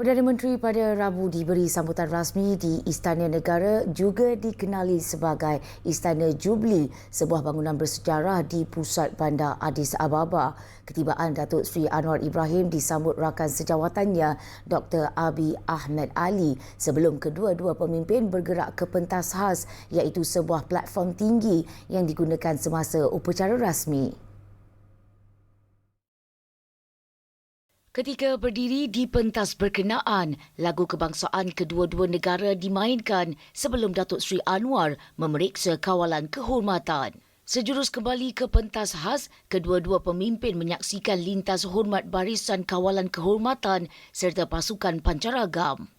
Perdana Menteri pada Rabu diberi sambutan rasmi di Istana Negara juga dikenali sebagai Istana Jubli, sebuah bangunan bersejarah di pusat bandar Addis Ababa. Ketibaan Datuk Seri Anwar Ibrahim disambut rakan sejawatannya Dr. Abi Ahmed Ali sebelum kedua-dua pemimpin bergerak ke pentas khas iaitu sebuah platform tinggi yang digunakan semasa upacara rasmi. Ketika berdiri di pentas berkenaan, lagu kebangsaan kedua-dua negara dimainkan sebelum Datuk Seri Anwar memeriksa kawalan kehormatan. Sejurus kembali ke pentas khas, kedua-dua pemimpin menyaksikan lintas hormat barisan kawalan kehormatan serta pasukan pancaragam.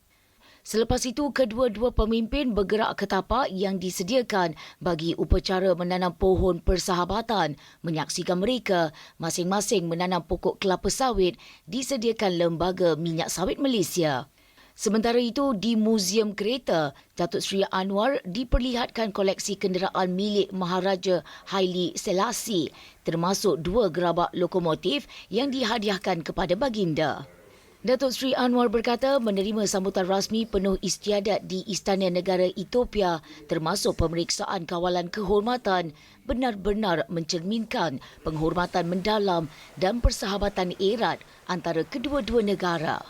Selepas itu, kedua-dua pemimpin bergerak ke tapak yang disediakan bagi upacara menanam pohon persahabatan. Menyaksikan mereka, masing-masing menanam pokok kelapa sawit disediakan Lembaga Minyak Sawit Malaysia. Sementara itu, di Muzium Kereta, Datuk Seri Anwar diperlihatkan koleksi kenderaan milik Maharaja Haile Selassie termasuk dua gerabak lokomotif yang dihadiahkan kepada baginda. Datuk Seri Anwar berkata menerima sambutan rasmi penuh istiadat di Istana Negara Ethiopia termasuk pemeriksaan kawalan kehormatan benar-benar mencerminkan penghormatan mendalam dan persahabatan erat antara kedua-dua negara.